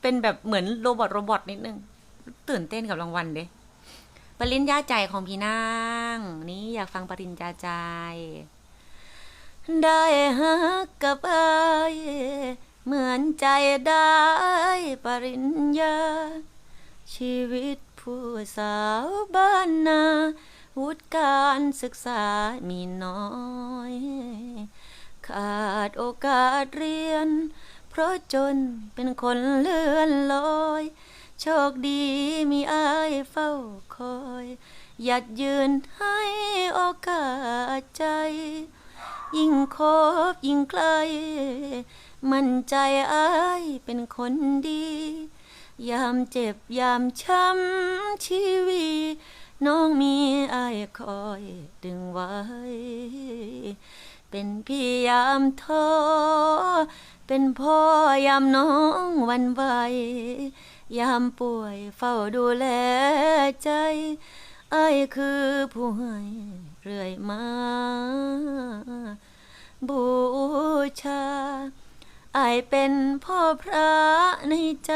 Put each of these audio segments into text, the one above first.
เป็นแบบเหมือนโรบอทโรบอทนิดนึง ตื่นเต้นกับรางวัลเด้ปริญญาใจของพี่นาง นี่อยากฟังปริญญาใจ ได้ฮักกับไอายเหมือนใจได้ปริญญา ชีวิตผู้สาวบ้านนาวุฒิการศึกษามีน้อย ขาดโอกาสเรียน เพราะจนเป็นคนเลื่อนลอย โชคดีมีอายเฝ้าคอย หยัดยืนให้โอกาสใจ ยิ่งคบยิ่งใกล มั่นใจอายเป็นคนดี ยามเจ็บยามช้ำชีวีน้องมีอายคอยดึงไว้ เป็นพี่ยามท้อเป็นพ่อยามน้องวันไหวยามป่วยเฝ้าดูแลใจไอายคือผู้ให้เรื่อยมา บูชาไอายเป็นพ่อพระในใจ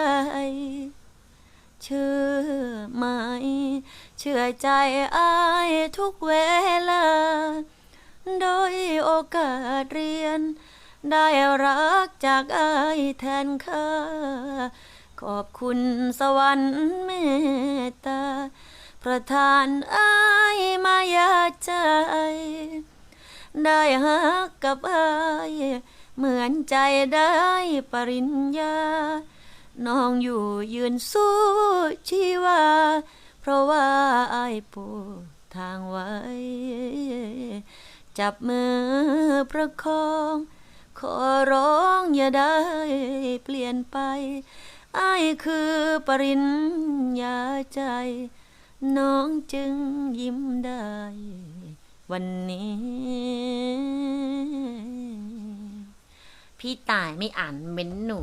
เชื่อไหม เชื่อใจไอายทุกเวลา อกาสเรียน ได้รักจากอายแทนค่าขอบคุณสวรรค์เมตตา ประทานอายมายาใจ ได้ฮักกับอายเหมือนใจได้ปริญญา น้องอยู่ยืนสู้ชีวา เพราะว่าอายปูทางไว้ จับมือประคอง ขอร้องอย่าได้เปลี่ยนไปไอายคือปริญญาใจ น้องจึงยิ้มได้ วันนี้ พี่ตายไม่อ่านเม้นหนู